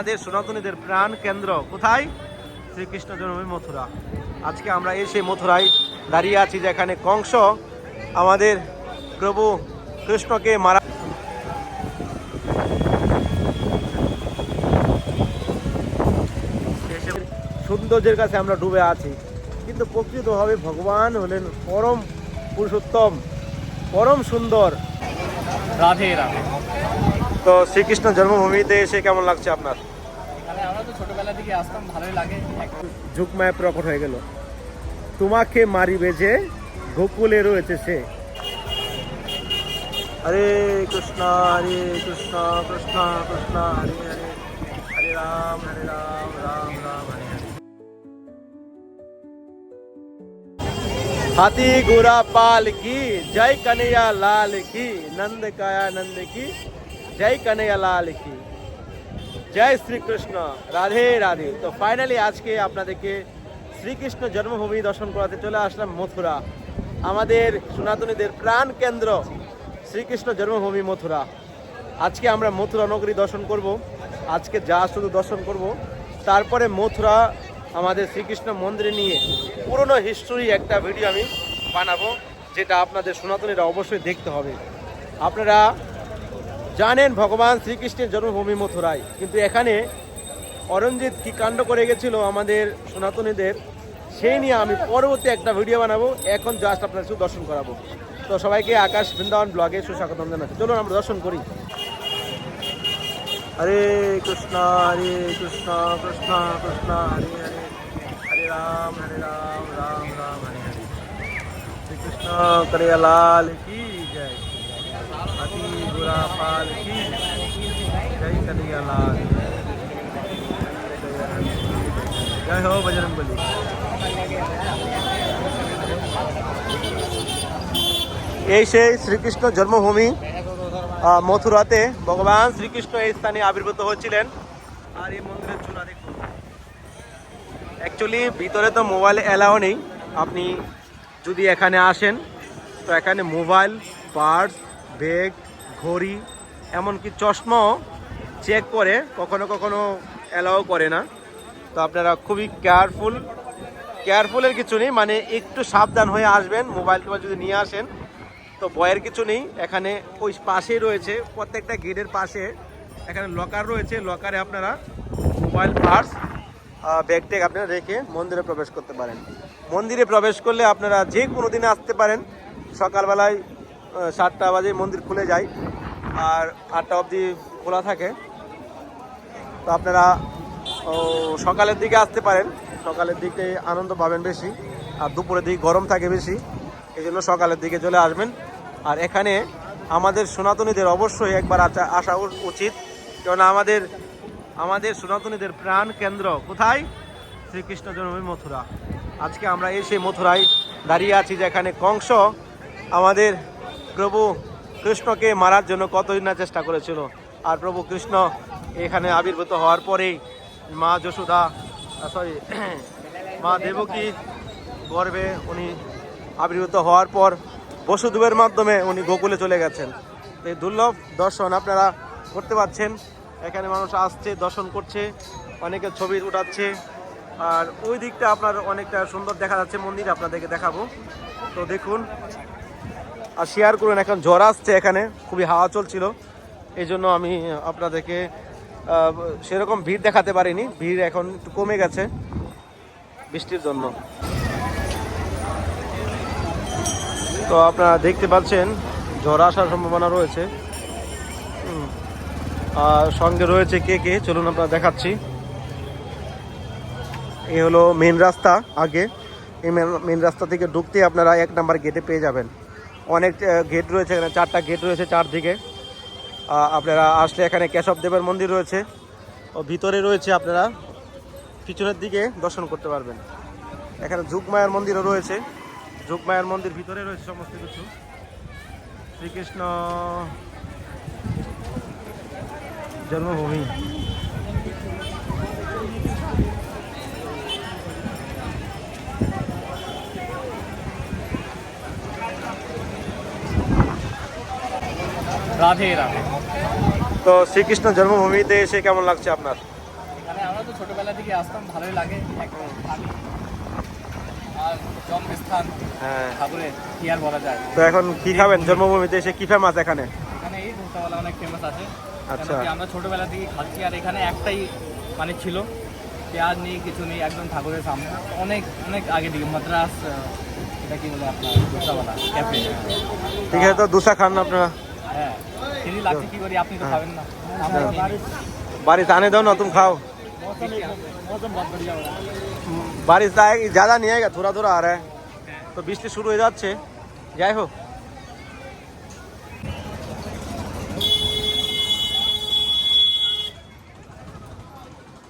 আমাদের সনাতনীদের প্রাণ কেন্দ্র কোথায়? শ্রীকৃষ্ণ জন্মভূমি মথুরা। আজকে আমরা এসে মথুরায় দাঁড়িয়ে আছি যেখানে কংস আমাদের প্রভু কৃষ্ণকে মারা সৌন্দর্যের কাছে আমরা ডুবে আছি। কিন্তু প্রকৃতভাবে ভগবান হলেন পরম পুরুষোত্তম পরম সুন্দর। রাধে রাধে। তো শ্রীকৃষ্ণ জন্মভূমিতে এসে কেমন লাগছে আপনার? আমরা প্রকট হয়ে গেল। তোমাকে মারিবে যে গোকুলে রয়েছে সে। হরে কৃষ্ণ হরে কৃষ্ণ কৃষ্ণ কৃষ্ণ হরে হরে হরে রাম হরে রাম রাম রাম হরে হাতি ঘোড়া পাল কি? জয় কানাইয়া লাল কি? নন্দ কায়া নন্দ কি? জয় কানাইয়া লাল কি? জয় শ্রীকৃষ্ণ, রাধে রাধে। তো ফাইনালি আজকে আপনাদেরকে শ্রীকৃষ্ণ জন্মভূমি দর্শন করাতে চলে আসলাম মথুরা। আমাদের সনাতনীদের প্রাণ কেন্দ্র শ্রীকৃষ্ণ জন্মভূমি মথুরা। আজকে আমরা মথুরা নগরী দর্শন করব। আজকে যা শুধু দর্শন করব, তারপরে মথুরা আমাদের শ্রীকৃষ্ণ মন্দিরে নিয়ে পুরনো হিস্টোরি একটা ভিডিও আমি বানাবো, যেটা আপনাদের সনাতনীরা অবশ্যই দেখতে হবে। আপনারা জানেন ভগবান শ্রীকৃষ্ণের জন্মভূমি মথুরায় কিন্তু এখানে অরঞ্জিত কি কাণ্ড করে গেছিল আমাদের সনাতনীদের, সেই নিয়ে আমি পরবর্তী একটা ভিডিও বানাবো। এখন জাস্ট আপনার শুধু দর্শন করাবো। তো সবাইকে আকাশ বৃন্দাবন ব্লগে সুস্বাগতম জানাচ্ছি। চলুন আমরা দর্শন করি। হরে কৃষ্ণ হরে কৃষ্ণ কৃষ্ণ কৃষ্ণ, হরে হরে হরে রাম হরে রাম রাম রাম, হরে হরে। শ্রীকৃষ্ণ করে লাল কি? ঘোড়া পাল কি? জয় করিয়া লাল জয় হো বজরং বলি। এই সেই শ্রীকৃষ্ণ জন্মভূমি মথুরাতে। ভগবান শ্রীকৃষ্ণ এই স্থানে আবির্ভূত হয়েছিলেন। আর এই মন্দিরের চূড়া দেখুন। অ্যাকচুয়ালি ভিতরে তো মোবাইল অ্যালাও নেই। আপনি যদি এখানে আসেন, তো এখানে মোবাইল পার্স ব্যাগ ঘড়ি, এমনকি চশমাও চেক করে, কখনো কখনো অ্যালাও করে না। তো আপনারা খুবই কেয়ারফুল কেয়ারফুলের কিছু নেই মানে একটু সাবধান হয়ে আসবেন মোবাইল টোবাইল যদি নিয়ে আসেন, তো বয়ের কিছু নেই। এখানে ওই পাশেই রয়েছে, প্রত্যেকটা গেটের পাশে এখানে লকার রয়েছে। লকারে আপনারা মোবাইল পার্স ব্যাগ ট্যাগ আপনারা রেখে মন্দিরে প্রবেশ করতে পারেন। মন্দিরে প্রবেশ করলে আপনারা যে কোনো দিনে আসতে পারেন। সকালবেলায় সাতটা বাজে মন্দির খুলে যায় আর আটটা অবধি খোলা থাকে। তো আপনারা সকালের দিকে আসতে পারেন। সকালের দিকে আনন্দ পাবেন বেশি আর দুপুরের দিকে গরম থাকে বেশি। এই জন্য সকালের দিকে চলে আসবেন। আর এখানে আমাদের সনাতনীদের অবশ্যই একবার আসা উচিত। কেননা আমাদের আমাদের সনাতনীদের প্রাণ কেন্দ্র কোথায়? শ্রীকৃষ্ণ জন্মভূমি মথুরা। আজকে আমরা এসে মথুরায় দাঁড়িয়ে আছি যেখানে কংস আমাদের প্রভু কৃষ্ণকে মারার জন্য কতদিন না চেষ্টা করেছিল। আর প্রভু কৃষ্ণ এখানে আবির্ভূত হওয়ার পরেই মা যশোদা সরি মা দেবকী গর্বে উনি আবির্ভূত হওয়ার পর বসুদেবের মাধ্যমে উনি গোকুলে চলে গেছেন। এই দুর্লভ দর্শন আপনারা করতে পারছেন। এখানে মানুষ আসছে, দর্শন করছে, অনেকে ছবি উঠাচ্ছে। আর ওই দিকটা আপনার অনেকটা সুন্দর দেখা যাচ্ছে, মন্দির আপনাদেরকে দেখাবো। তো দেখুন আর শেয়ার করুন, এখন জ্বর আসছে এখানে, খুবই হাওয়া চলছিল। এই জন্য আমি আপনাদেরকে সেরকম ভিড় দেখাতে পারিনি। ভিড় এখন একটু কমে গেছে বৃষ্টির জন্য। তো আপনারা দেখতে পাচ্ছেন, ঝড় আসার সম্ভাবনা রয়েছে। আর সঙ্গে রয়েছে কে কে? চলুন আপনারা দেখাচ্ছি। এ হলো মেন রাস্তা আগে। এই মেন রাস্তা থেকে ঢুকতে আপনারা এক নাম্বার গেটে পেয়ে যাবেন। অনেক গেট রয়েছে এখানে, চারটা গেট রয়েছে চারদিকে। আপনারা আসলে এখানে কেশবদেবের মন্দির রয়েছে। ও ভিতরে রয়েছে আপনারা, পিছনের দিকে দর্শন করতে পারবেন। এখানে যুগমায়ার মন্দিরও রয়েছে। যুগমায়ার মন্দির ভিতরে রয়েছে সমস্ত কিছু। শ্রীকৃষ্ণ জন্মভূমি। রাধে রাধে। তো শ্রীকৃষ্ণ জন্মভূমিতে এসে কেমন লাগছে আপনার? এখানে আমরা তো ছোটবেলা থেকে আসতাম ভালোই লাগে। আর জন্মস্থান হ্যাঁ। ঠাকুরের কি আর বলা যায়। তো এখন কি খাবেন? জন্মভূমিতে এসে কি ফেমাস এখানে? এখানে এই ধোসাওয়ালা অনেক ফেমাস আছে। আচ্ছা। আমরা ছোটবেলা থেকে খাচ্ছি আর এখানে একটাই মানে ছিল। পেঁয়াজ নেই কিছু নেই একদম ঠাকুরের সামনে। অনেক অনেক আগে দিকে মাদ্রাস এটা কি বলে আপনার ক্যাফে। ঠিক আছে তো দুসা খান আপনারা? হ্যাঁ চিনি লাগছে কি করি আপনি তো হ্যাঁ। খাবেন না আমরা খেয়ে নিই। बारिश आने दो ना तुम खाओ मौसम बहुत बढ़िया हो रहा है बारिश आएगी ज़्यादा नहीं आएगा थोड़ा थोड़ा आ रहा है তো বৃষ্টি শুরু হয়ে যাচ্ছে যাই হোক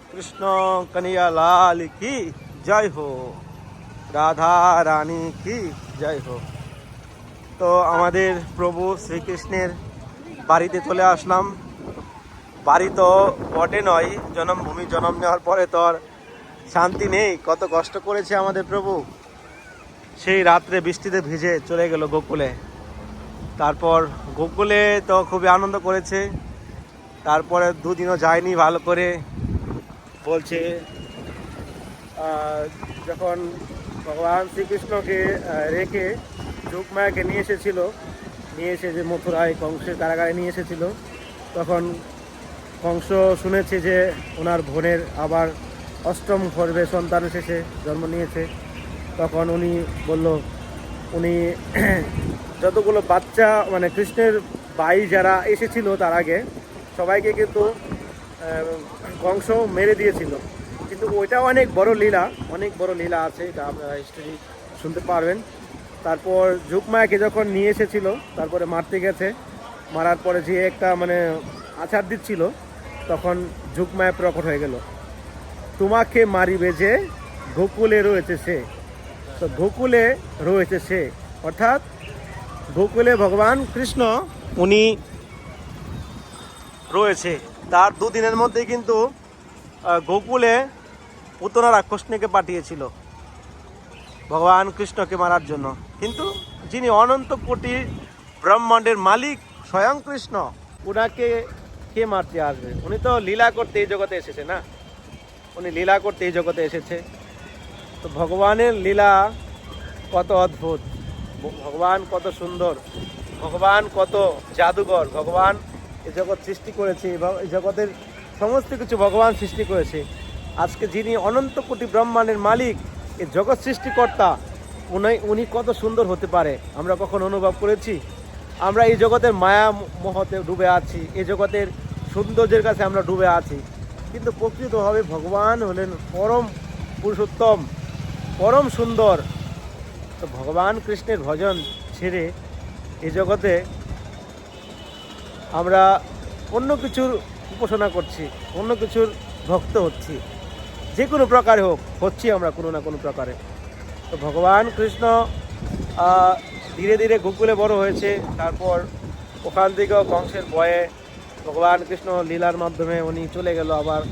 কৃষ্ণ কনিয়া লাল কি জয় হো রাধা রানী কি জয় হো তো আমাদের প্রভু শ্রীকৃষ্ণের বাড়িতে চলে আসলাম। বাড়ি তো বটে নয় জন্মভূমি জন্ম নেওয়ার পরে তো আর শান্তি নেই। কত কষ্ট করেছে আমাদের প্রভু। সেই রাত্রে বৃষ্টিতে ভিজে চলে গেল গোকুলে। তারপর গোকুলে তো খুবই আনন্দ করেছে। তারপরে দুদিনও যায়নি ভালো করে। বলছে যখন ভগবান শ্রীকৃষ্ণকে রেখে যোগমায়াকে নিয়ে এসেছিল, নিয়ে এসে যে মথুরায় কংসের কারাগারে নিয়ে এসেছিল। তখন কংস শুনেছে যে ওনার বোনের আবার অষ্টম গর্ভে সন্তান শেষে জন্ম নিয়েছে। তখন উনি বলল, উনি যতগুলো বাচ্চা মানে কৃষ্ণের বাই যারা এসেছিল তার আগে, সবাইকে কিন্তু কংস মেরে দিয়েছিল। কিন্তু ওইটা অনেক বড় লীলা, অনেক বড় লীলা আছে, এটা আপনারা হিস্টোরি শুনতে পারবেন। তারপর যুগমায়াকে যখন নিয়ে এসেছিল, তারপরে মারতে গেছে। মারার পরে যে একটা মানে আচার দিচ্ছিল, তখন যুগমায়া প্রকট হয়ে গেল। তোমাকে মারিবে যে গোকুলে রয়েছে সে। তো গোকুলে রয়েছে সে। অর্থাৎ গোকুলে ভগবান কৃষ্ণ, উনি রয়েছে। তার দুদিনের মধ্যে কিন্তু গোকুলে পুতনা রাক্ষসনীকে পাঠিয়েছিল। ভগবান কৃষ্ণকে মারার জন্য। কিন্তু যিনি অনন্ত কোটি ব্রহ্মাণ্ডের মালিক স্বয়ং কৃষ্ণ, উনাকে কে মারতে আসবে? উনি তো লীলা করতে এই জগতে এসেছে না? উনি লীলা করতে এই জগতে এসেছে। তো ভগবানের লীলা কত অদ্ভুত। ভগবান কত সুন্দর। ভগবান কত জাদুঘর। ভগবান এই জগৎ সৃষ্টি করেছে, এই জগতের সমস্ত কিছু ভগবান সৃষ্টি করেছে। আজকে যিনি অনন্ত কোটি ব্রহ্মাণ্ডের মালিক, এই জগৎ সৃষ্টিকর্তা উনি উনি কত সুন্দর হতে পারে, আমরা কখন অনুভব করেছি? আমরা এই জগতের মায়া মহতে ডুবে আছি, এই জগতের সৌন্দর্যের কাছে আমরা ডুবে আছি। কিন্তু প্রকৃতভাবে ভগবান হলেন পরম পুরুষোত্তম, পরম সুন্দর। তো ভগবান কৃষ্ণের ভজন ছেড়ে এই জগতে আমরা অন্য কিছুর উপাসনা করছি, অন্য কিছুর ভক্ত হচ্ছি। যে কোনো প্রকারে হোক, হচ্ছি আমরা কোনো না কোনো প্রকারে। তো ভগবান কৃষ্ণ ধীরে ধীরে গোকুলে বড় হয়েছে। তারপর ওখান থেকেও কংসের ভয়ে ভগবান কৃষ্ণ লীলার মাধ্যমে উনি চলে গেল আবার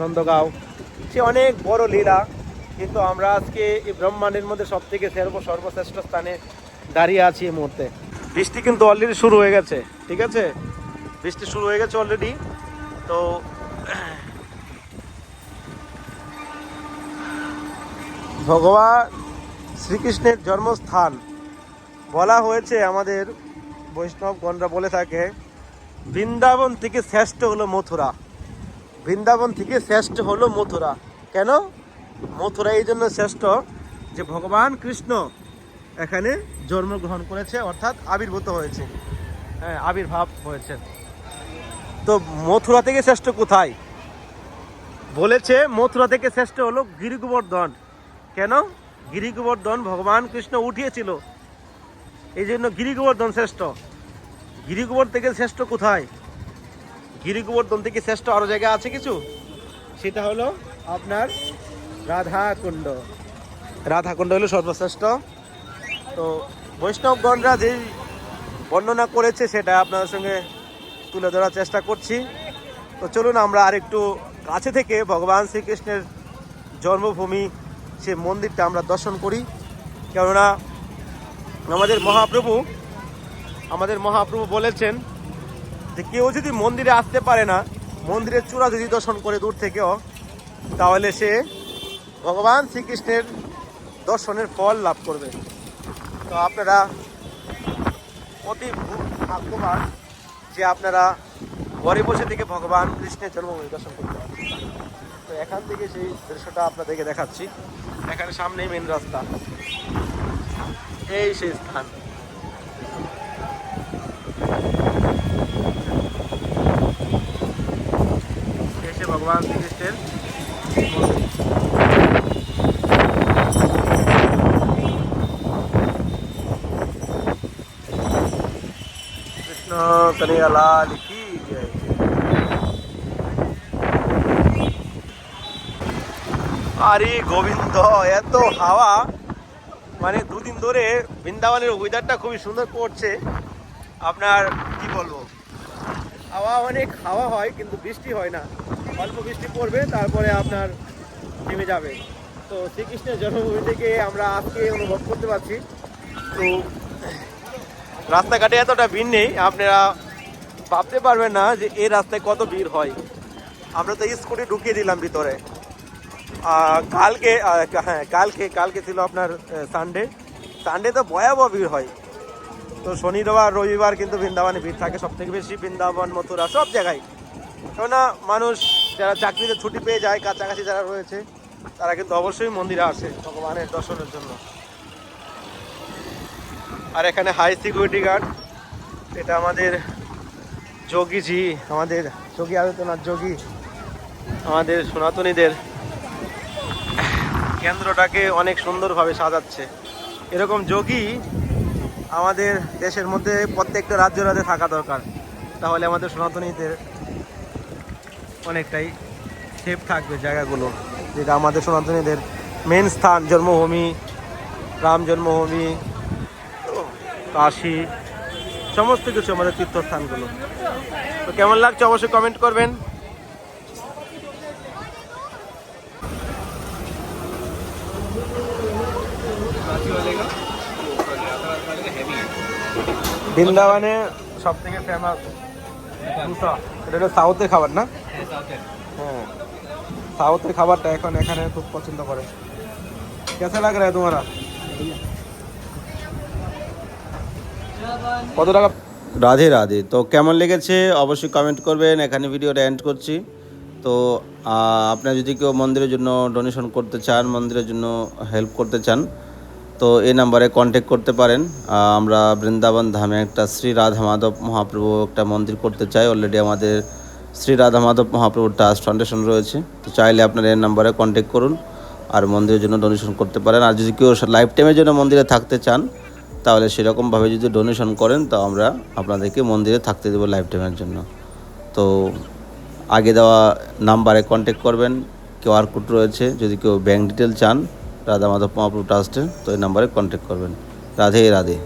নন্দগাঁও। সে অনেক বড় লীলা, কিন্তু আমরা আজকে এই ব্রহ্মাণ্ডের মধ্যে সব থেকে সর্ব সর্বশ্রেষ্ঠ স্থানে দাঁড়িয়ে আছি এই মুহূর্তে। বৃষ্টি কিন্তু অলরেডি শুরু হয়ে গেছে, ঠিক আছে? বৃষ্টি শুরু হয়ে গেছে অলরেডি তো ভগবান শ্রীকৃষ্ণের জন্মস্থান। বলা হয়েছে আমাদের বৈষ্ণবগণরা বলে থাকে, বৃন্দাবন থেকে শ্রেষ্ঠ হলো মথুরা। বৃন্দাবন থেকে শ্রেষ্ঠ হলো মথুরা। কেন? মথুরা এই জন্য শ্রেষ্ঠ যে ভগবান কৃষ্ণ এখানে জন্মগ্রহণ করেছে, অর্থাৎ আবির্ভূত হয়েছে। হ্যাঁ আবির্ভাব হয়েছে। তো মথুরা থেকে শ্রেষ্ঠ কোথায়? বলেছে মথুরা থেকে শ্রেষ্ঠ হলো গিরিগোবর্ধন। কেন? গিরিগোবর্ধন ভগবান কৃষ্ণ উঠিয়েছিল। এই জন্য গিরিগোবর্ধন শ্রেষ্ঠ। গিরিগোবর থেকে শ্রেষ্ঠ কোথায়? গিরিগোবর্ধন থেকে শ্রেষ্ঠ আরও জায়গা আছে কিছু? সেটা হলো আপনার রাধাকুণ্ড। রাধাকুণ্ড হলো সর্বশ্রেষ্ঠ। তো বৈষ্ণবগণরা যেই বর্ণনা করেছে, সেটা আপনাদের সঙ্গে তুলে ধরার চেষ্টা করছি। তো চলুন আমরা আরেকটু কাছে থেকে ভগবান শ্রীকৃষ্ণের জন্মভূমি সে মন্দিরটা আমরা দর্শন করি। কেননা আমাদের মহাপ্রভু আমাদের মহাপ্রভু বলেছেন যে কেউ যদি মন্দিরে আসতে পারে না, মন্দিরের চূড়া যদি দর্শন করে দূর থেকেও, তাহলে সে ভগবান শ্রীকৃষ্ণের দর্শনের ফল লাভ করবে। তো আপনারা অতি ভাগ্যবান যে আপনারা ঘরে বসে থেকে ভগবান কৃষ্ণের জন্মভূমি দর্শন করতে পারেন তো এখান থেকে সেই দৃশ্যটা আপনাদেরকে দেখাচ্ছি। এখানে সামনেই মেন রাস্তা। এই সেই স্থান। এসে ভগবান শ্রীকৃষ্ণের কৃষ্ণ কনিয়া লাল জয় আরে গোবিন্দ, এত হাওয়া। মানে দুদিন ধরে বৃন্দাবনের ওয়েদারটা খুবই সুন্দর করছে। আপনার, কি বলব? হাওয়া অনেক হাওয়া হয়, কিন্তু বৃষ্টি হয় না। অল্প বৃষ্টি পড়বে, তারপরে আপনার নেমে যাবে। তো শ্রীকৃষ্ণের জন্মভূমি থেকে আমরা আজকে অনুভব করতে পারছি। তো রাস্তাঘাটে এতটা ভিড় নেই, আপনারা ভাবতে পারবেন না যে এই রাস্তায় কত ভিড় হয়। আমরা তো স্কুটি ঢুকিয়ে দিলাম ভিতরে। কালকে হ্যাঁ কালকে কালকে ছিল আপনার সানডে সানডে তো ভয়াবহ ভিড় হয়। তো শনিবার, রবিবার কিন্তু বৃন্দাবনে ভিড় থাকে সব থেকে বেশি বৃন্দাবন, মথুরা, সব জায়গায়। কেননা মানুষ যারা চাকরিতে ছুটি পেয়ে যায়, কাছাকাছি যারা রয়েছে, তারা কিন্তু অবশ্যই মন্দিরে আসে ভগবানের দর্শনের জন্য। আর এখানে হাই সিকিউরিটি গার্ড এটা আমাদের যোগীজি, আমাদের যোগী আদিত্যনাথ যোগী, আমাদের সনাতনীদের কেন্দ্রটাকে অনেক সুন্দরভাবে সাজাচ্ছে। এরকম যোগী আমাদের দেশের মধ্যে প্রত্যেকটা রাজ্য রাজ্যে থাকা দরকার। তাহলে আমাদের সনাতনীদের অনেকটাই সেফ থাকবে জায়গাগুলো। যেটা আমাদের সনাতনীদের মেন স্থান, জন্মভূমি, রাম জন্মভূমি, কাশী, সমস্ত কিছু আমাদের তীর্থস্থানগুলো। তো কেমন লাগছে অবশ্যই কমেন্ট করবেন। বৃন্দাবনে সব থেকে ফেমাস এটা হলো সাউথের খাবার না? হ্যাঁ। সাউথের খাবারটা এখন এখানে খুব পছন্দ করে। কেসে লাগ রা তোমারা? কত টাকা? রাধে রাধে। তো কেমন লেগেছে অবশ্যই কমেন্ট করবেন। এখানে ভিডিওটা এন্ড করছি। তো আপনারা যদি কেউ মন্দিরের জন্য ডোনেশন করতে চান, মন্দিরের জন্য হেল্প করতে চান তো এই নাম্বারে কন্ট্যাক্ট করতে পারেন। আমরা বৃন্দাবন ধামে একটা শ্রী রাধা মাধব মহাপ্রভু একটা মন্দির করতে চাই। অলরেডি আমাদের শ্রী রাধা মাধব মহাপ্রভুর ট্রাস্ট ফাউন্ডেশন রয়েছে। তো চাইলে আপনারা এই নাম্বারে কন্ট্যাক্ট করুন আর মন্দিরের জন্য ডোনেশন করতে পারেন। আর যদি কেউ লাইফ টাইমের জন্য মন্দিরে থাকতে চান, তাহলে সেরকমভাবে যদি ডোনেশন করেন, তো আমরা আপনাদেরকে মন্দিরে থাকতে দেবো লাইফ টাইমের জন্য। তো আগে দেওয়া নাম্বারে কন্ট্যাক্ট করবেন। কিউআর কোড রয়েছে। যদি কেউ ব্যাঙ্ক ডিটেল চান রাধা মাধব মহাপ্রভু ট্রাস্টে তো এই নাম্বারে কন্ট্যাক্ট করবেন। রাধে রাধে।